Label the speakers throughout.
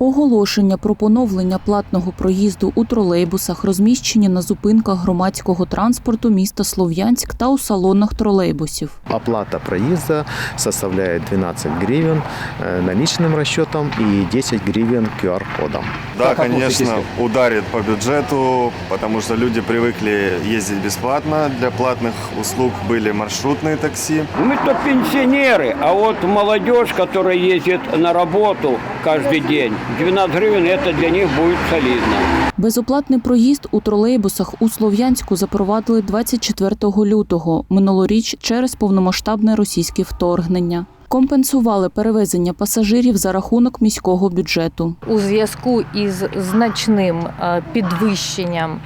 Speaker 1: Оголошення про поновлення платного проїзду у тролейбусах розміщені на зупинках громадського транспорту міста Слов'янськ та у салонах тролейбусів.
Speaker 2: Оплата проезда составляет 12 гривен э, наличным расчетом и 10 гривен QR-кодом.
Speaker 3: Да, конечно, ударит по бюджету, потому что люди привыкли ездить бесплатно. Для платных услуг были маршрутные такси.
Speaker 4: Мы-то пенсионеры, а вот молодежь, которая ездит на работу каждый день, 12 гривен это для них будет солидно.
Speaker 1: Безоплатний проїзд у тролейбусах у Слов'янську запровадили 24 лютого минулоріч через повномасштабне російське вторгнення. Компенсували перевезення пасажирів за рахунок міського бюджету.
Speaker 5: у зв'язку із значним е, підвищенням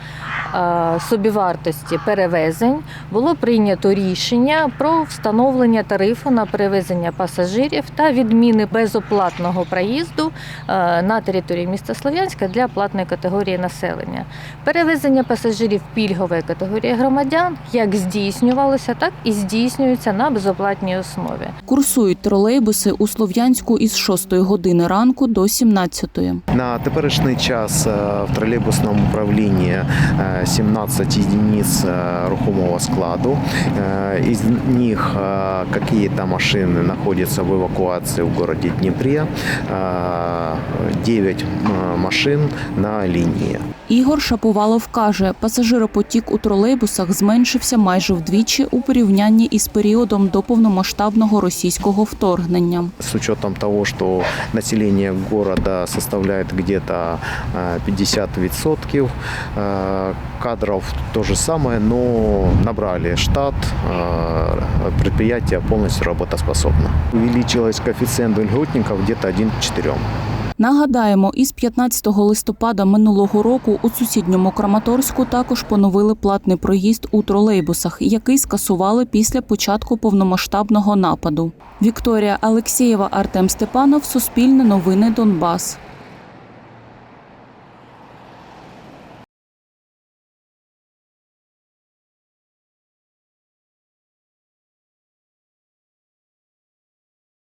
Speaker 5: собівартості перевезень було прийнято рішення про встановлення тарифу на перевезення пасажирів та відміни безоплатного проїзду е, на території міста Слов'янська для платної категорії населення. Перевезення пасажирів пільгової категорії громадян як здійснювалося, так і здійснюється на безоплатній основі.
Speaker 1: Курсують тролейбуси у Слов'янську із 6 години ранку до 17.
Speaker 2: На теперішній час е, в тролейбусному управлінні е, 17 единиц е, рухомого складу. Е, Из них е, какие-то машины находятся в эвакуации в городе Днепре. Е, 9 м, машин на линии.
Speaker 1: Ігор Шаповалов каже, пасажиропотік у тролейбусах зменшився майже вдвічі у порівнянні із періодом до повномасштабного російського вторгнення.
Speaker 2: С учетом того, что население города составляет где-то э, 50%, э, кадров то же самое, но набрали штат, предприятие полностью работоспособно. Увеличилось коэффициент льготников где-то 1 к 4.
Speaker 1: Нагадаємо, із 15 листопада минулого року у сусідньому Краматорську також поновили платний проїзд у тролейбусах, який скасували після початку повномасштабного нападу. Вікторія Алексєєва, Артем Степанов, Суспільне новини Донбас.